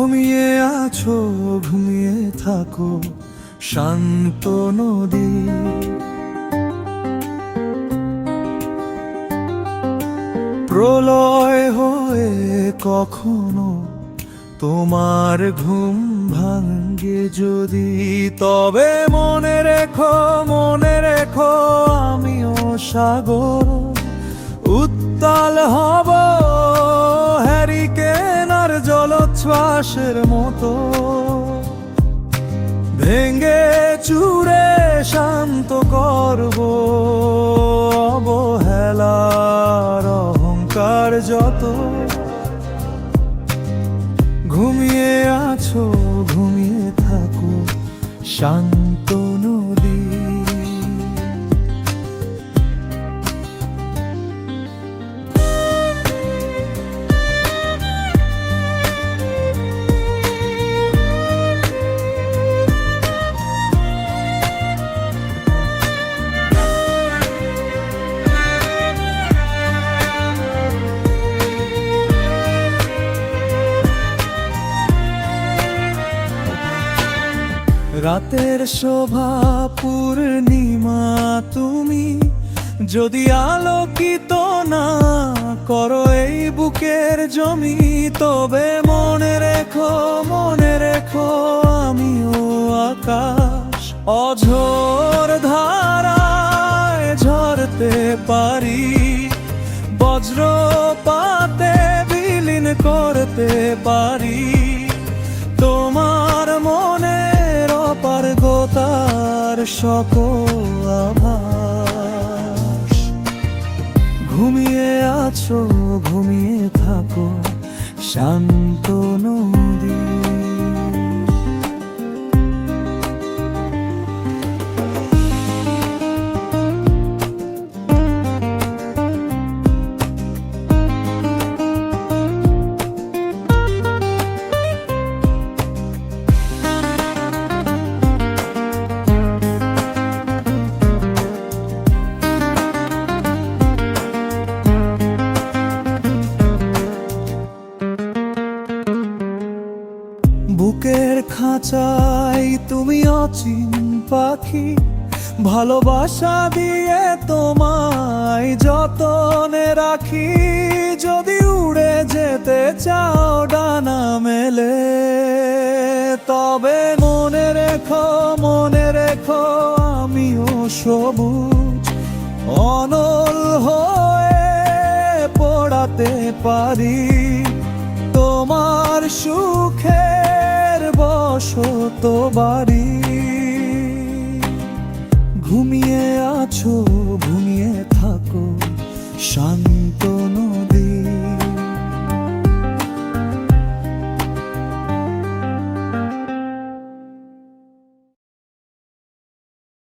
আছো, ঘুমিয়ে থাকো, শান্ত নদী। প্রলয় হয়ে কখনো তোমার ঘুম ভাঙ্গে যদি, তবে মনে রেখো মনে রেখো আমিও সাগর, উত্তাল হব জলোচ্ছ্বাসের মতো। ভেঙে চুরে শান্ত করব অবহেলার অহংকার যত। ঘুমিয়ে আছো ঘুমিয়ে থাকো শান্ত রাতের শোভা পূর্ণিমা তুমি যদি আলোকিত না করো এই বুকের জমি, তবে মনে রেখো মনে রেখো আমিও আকাশ। অঝোর ধারায় ঝরতে পারি, বজ্রপাতে বিলীন করতে পারি। অপারগতার সকল আভাস। ঘুমিয়ে আছো ঘুমিয়ে থাকো শান্ত নদী। খাঁচাই তুমি অচিন পাখি, ভালোবাসা দিয়ে তোমায় যতনে রাখি। যদি উড়ে যেতে চাও ডানা মেলে, তবে মনে রেখো মনে রেখো আমিও সবুজ, অনল হয়ে পড়াতে পারি। তোমার সুখের বসত বাড়ি। ঘুমিয়ে আছো ঘুমিয়ে থাকো শান্ত